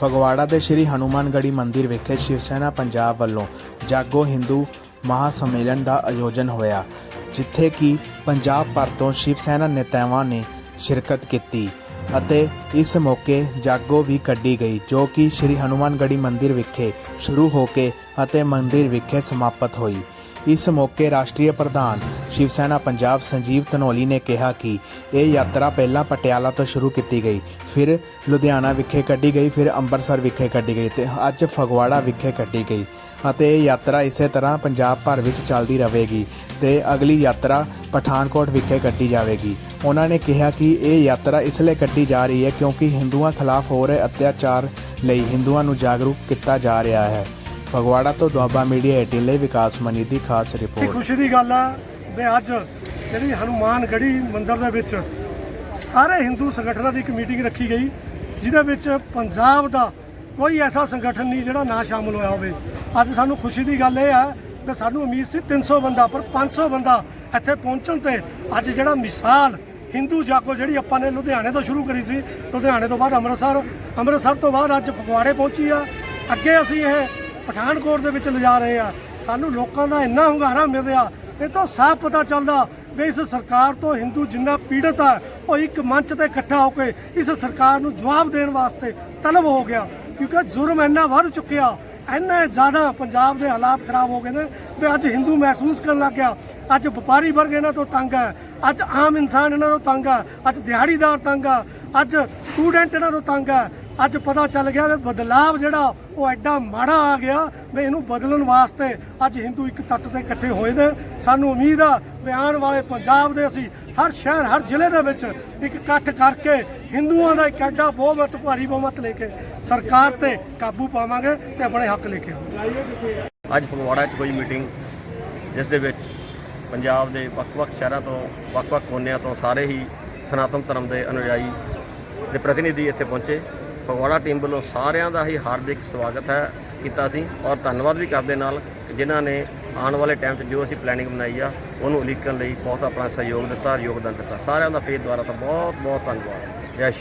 ਫਗਵਾੜਾ ਦੇ ਸ੍ਰੀ ਹਨੂਮਾਨਗੜ੍ਹੀ ਮੰਦਿਰ ਵਿਖੇ ਸ਼ਿਵ ਸੈਨਾ ਪੰਜਾਬ ਵੱਲੋਂ ਜਾਗੋ ਹਿੰਦੂ ਮਹਾ ਸੰਮੇਲਨ ਦਾ ਆਯੋਜਨ ਹੋਇਆ, ਜਿੱਥੇ ਕਿ ਪੰਜਾਬ ਭਰ ਤੋਂ ਸ਼ਿਵ ਸੈਨਾ ਨੇਤਾਵਾਂ ਨੇ ਸ਼ਿਰਕਤ ਕੀਤੀ ਅਤੇ ਇਸ ਮੌਕੇ ਜਾਗੋ ਵੀ ਕੱਢੀ ਗਈ, ਜੋ ਕਿ ਸ੍ਰੀ ਹਨੂਮਾਨਗੜ੍ਹੀ ਮੰਦਿਰ ਵਿਖੇ ਸ਼ੁਰੂ ਹੋ ਕੇ ਅਤੇ ਮੰਦਿਰ ਵਿਖੇ ਸਮਾਪਤ ਹੋਈ। ਇਸ ਮੌਕੇ ਰਾਸ਼ਟਰੀ ਪ੍ਰਧਾਨ ਸ਼ਿਵ ਸੈਨਾ ਪੰਜਾਬ ਸੰਜੀਵ ਧਨੋਲੀ ਨੇ ਕਿਹਾ ਕਿ ਇਹ ਯਾਤਰਾ ਪਹਿਲਾਂ ਪਟਿਆਲਾ ਤੋਂ ਸ਼ੁਰੂ ਕੀਤੀ ਗਈ ਫਿਰ ਲੁਧਿਆਣਾ ਵਿਖੇ ਕੱਢੀ ਗਈ ਫਿਰ ਅੰਮ੍ਰਿਤਸਰ ਵਿਖੇ ਕੱਢੀ ਗਈ ਤੇ ਅੱਜ ਫਗਵਾੜਾ ਵਿਖੇ ਕੱਢੀ ਗਈ ਅਤੇ ਇਹ ਯਾਤਰਾ ਇਸੇ ਤਰ੍ਹਾਂ ਪੰਜਾਬ ਭਰ ਵਿੱਚ ਚੱਲਦੀ ਰਹੇਗੀ ਤੇ ਅਗਲੀ ਯਾਤਰਾ ਪਠਾਨਕੋਟ ਵਿਖੇ ਕੱਢੀ ਜਾਵੇਗੀ। ਉਹਨਾਂ ਨੇ ਕਿਹਾ ਕਿ ਇਹ ਯਾਤਰਾ ਇਸ ਲਈ ਕੱਢੀ ਜਾ ਰਹੀ ਹੈ ਕਿਉਂਕਿ ਹਿੰਦੂਆਂ ਖਿਲਾਫ ਹੋ ਰਹੇ ਅਤਿਆਚਾਰ ਲਈ ਹਿੰਦੂਆਂ ਨੂੰ ਜਾਗਰੂਕ ਕੀਤਾ ਜਾ ਰਿਹਾ ਹੈ। ਫਗਵਾੜਾ ਤੋਂ ਦੁਆਬਾ ਮੀਡੀਆ 18 ਲਈ ਵਿਕਾਸ ਮਨੀ ਦੀ ਖਾਸ ਰਿਪੋਰਟ। ਖੁਸ਼ੀ ਦੀ ਗੱਲ ਆ ਵੀ ਅੱਜ ਜਿਹੜੀ ਹਨੂਮਾਨਗੜ੍ਹੀ ਮੰਦਿਰ ਦੇ ਵਿੱਚ ਸਾਰੇ ਹਿੰਦੂ ਸੰਗਠਨਾਂ ਦੀ ਇੱਕ ਮੀਟਿੰਗ ਰੱਖੀ ਗਈ, ਜਿਹਦੇ ਵਿੱਚ ਪੰਜਾਬ ਦਾ ਕੋਈ ਐਸਾ ਸੰਗਠਨ ਨਹੀਂ ਜਿਹੜਾ ਨਾ ਸ਼ਾਮਲ ਹੋਇਆ ਹੋਵੇ। ਅੱਜ ਸਾਨੂੰ ਖੁਸ਼ੀ ਦੀ ਗੱਲ ਇਹ ਆ ਕਿ ਸਾਨੂੰ ਉਮੀਦ ਸੀ 300 ਬੰਦਾ ਪਰ 500 ਬੰਦਾ ਇੱਥੇ ਪਹੁੰਚਣ ਤੇ ਅੱਜ ਜਿਹੜਾ ਮਿਸਾਲ ਹਿੰਦੂ ਜਾਗੋ ਜਿਹੜੀ ਆਪਾਂ ਨੇ ਲੁਧਿਆਣੇ ਤੋਂ ਸ਼ੁਰੂ ਕਰੀ ਸੀ, ਲੁਧਿਆਣੇ ਤੋਂ ਬਾਅਦ ਅੰਮ੍ਰਿਤਸਰ ਅੰਮ੍ਰਿਤਸਰ ਤੋਂ ਬਾਅਦ ਅੱਜ ਫਗਵਾੜੇ ਪਹੁੰਚੀ ਆ। ਅੱਗੇ ਅਸੀਂ ਇਹ ਪਠਾਨਕੋਟ ਦੇ ਵਿੱਚ ਲਿਜਾ ਰਹੇ ਆ। ਸਾਨੂੰ ਲੋਕਾਂ ਦਾ ਇੰਨਾ ਹੁੰਗਾਰਾ ਮਿਲ ਰਿਹਾ ਇਹ ਤੋਂ ਸਾਫ਼ ਪਤਾ ਚੱਲਦਾ ਵੀ ਇਸ ਸਰਕਾਰ ਤੋਂ ਹਿੰਦੂ ਜਿੰਨਾ ਪੀੜਤ ਆ, ਉਹ ਇੱਕ ਮੰਚ ਤੇ ਇਕੱਠਾ ਹੋ ਕੇ ਇਸ ਸਰਕਾਰ ਨੂੰ ਜਵਾਬ ਦੇਣ ਵਾਸਤੇ ਤਲਬ ਹੋ ਗਿਆ। ਕਿਉਂਕਿ ਜੁਰਮ ਇੰਨਾ ਵੱਧ ਚੁੱਕਿਆ, ਇੰਨੇ ਜ਼ਿਆਦਾ ਪੰਜਾਬ ਦੇ ਹਾਲਾਤ ਖਰਾਬ ਹੋ ਗਏ ਨੇ ਵੀ ਅੱਜ ਹਿੰਦੂ ਮਹਿਸੂਸ ਕਰਨ ਲੱਗ ਗਿਆ। ਅੱਜ ਵਪਾਰੀ ਵਰਗ ਇਹਨਾਂ ਤੋਂ ਤੰਗ ਹੈ, ਅੱਜ ਆਮ ਇਨਸਾਨ ਇਹਨਾਂ ਤੋਂ ਤੰਗ ਹੈ, ਅੱਜ ਦਿਹਾੜੀਦਾਰ ਤੰਗ ਹੈ, ਅੱਜ ਸਟੂਡੈਂਟ ਇਹਨਾਂ ਤੋਂ ਤੰਗ ਹੈ। ਅੱਜ ਪਤਾ ਚੱਲ ਗਿਆ ਵੀ ਬਦਲਾਵ ਜਿਹੜਾ ਉਹ ਐਡਾ ਮਾੜਾ ਆ ਗਿਆ ਵੀ ਇਹਨੂੰ ਬਦਲਣ ਵਾਸਤੇ ਅੱਜ ਹਿੰਦੂ ਇੱਕ ਤੱਤ ਤੇ ਇਕੱਠੇ ਹੋਏ ਨੇ। ਸਾਨੂੰ ਉਮੀਦ ਆ ਵੀ ਆਉਣ ਵਾਲੇ ਪੰਜਾਬ ਦੇ ਅਸੀਂ ਹਰ ਸ਼ਹਿਰ, ਹਰ ਜ਼ਿਲ੍ਹੇ ਦੇ ਵਿੱਚ ਇੱਕ ਇਕੱਠ ਕਰਕੇ ਹਿੰਦੂਆਂ ਦਾ ਇੱਕ ਐਡਾ ਬਹੁਮਤ, ਭਾਰੀ ਬਹੁਮਤ ਲੈ ਕੇ ਸਰਕਾਰ ਤੇ ਕਾਬੂ ਪਾਵਾਂਗੇ ਤੇ ਆਪਣੇ ਹੱਕ ਲੈ ਕੇ ਅੱਜ ਫਗਵਾੜਾ 'ਚ ਕੋਈ ਮੀਟਿੰਗ ਜਿਸ ਦੇ ਵਿੱਚ ਪੰਜਾਬ ਦੇ ਵੱਖ-ਵੱਖ ਸ਼ਹਿਰਾਂ ਤੋਂ, ਵੱਖ-ਵੱਖ ਕੋਨਿਆਂ ਤੋਂ ਸਾਰੇ ਹੀ ਸਨਾਤਨ ਧਰਮ ਦੇ ਅਨੁਯਾਈ ਦੇ ਪ੍ਰਤੀਨਿਧੀ ਇੱਥੇ ਪਹੁੰਚੇ। ਫਗਵਾੜਾ ਟੀਮ ਵੱਲੋਂ ਸਾਰਿਆਂ ਦਾ ਹੀ ਹਾਰਦਿਕ ਸਵਾਗਤ ਹੈ ਕੀਤਾ ਸੀ ਔਰ ਧੰਨਵਾਦ ਵੀ ਕਰਦੇ ਨਾਲ ਜਿਨ੍ਹਾਂ ਨੇ ਆਉਣ ਵਾਲੇ ਟਾਈਮ 'ਚ ਜੋ ਅਸੀਂ ਪਲੈਨਿੰਗ ਬਣਾਈ ਆ, ਉਹਨੂੰ ਉਲੀਕਣ ਲਈ ਬਹੁਤ ਆਪਣਾ ਸਹਿਯੋਗ ਦਿੱਤਾ, ਯੋਗਦਾਨ ਦਿੱਤਾ। ਸਾਰਿਆਂ ਦਾ ਫੇਰ ਦੁਆਰਾ ਤਾਂ ਬਹੁਤ ਬਹੁਤ ਧੰਨਵਾਦ। ਜੈ ਸ਼੍ਰੀ